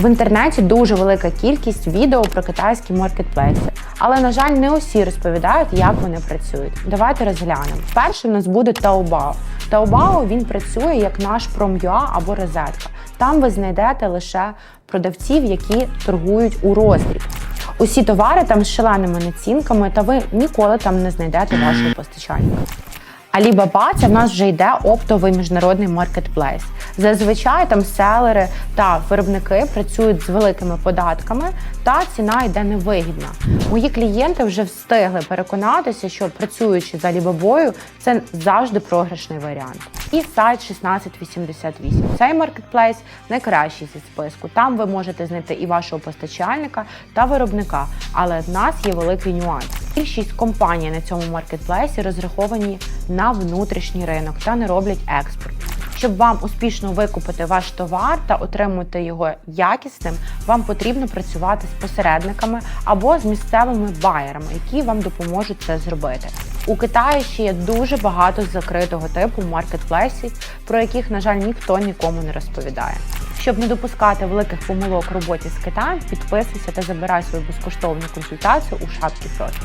В інтернеті дуже велика кількість відео про китайські маркетплейси, але на жаль, не усі розповідають, як вони працюють. Давайте розглянемо. Перший у нас буде Taobao. Taobao він працює як наш Prom.ua або розетка. Там ви знайдете лише продавців, які торгують у роздріб. Усі товари там з шаленими націнками, та ви ніколи там не знайдете вашого постачальника. Alibaba – це в нас вже йде оптовий міжнародний маркетплейс. Зазвичай там селери та виробники працюють з великими податками, та ціна йде невигідна. Мої клієнти вже встигли переконатися, що працюючи з Alibaba, це завжди програшний варіант. І сайт 1688. Цей маркетплейс найкращий зі списку. Там ви можете знайти і вашого постачальника та виробника. Але в нас є великий нюанс. Більшість компаній на цьому маркетплейсі розраховані на внутрішній ринок та не роблять експорт. Щоб вам успішно викупити ваш товар та отримати його якісним, вам потрібно працювати з посередниками або з місцевими байерами, які вам допоможуть це зробити. У Китаї ще є дуже багато закритого типу маркетплейсів, про яких, на жаль, ніхто нікому не розповідає. Щоб не допускати великих помилок роботі з Китаєм, підписуйся та забирай свою безкоштовну консультацію у шапці профіля.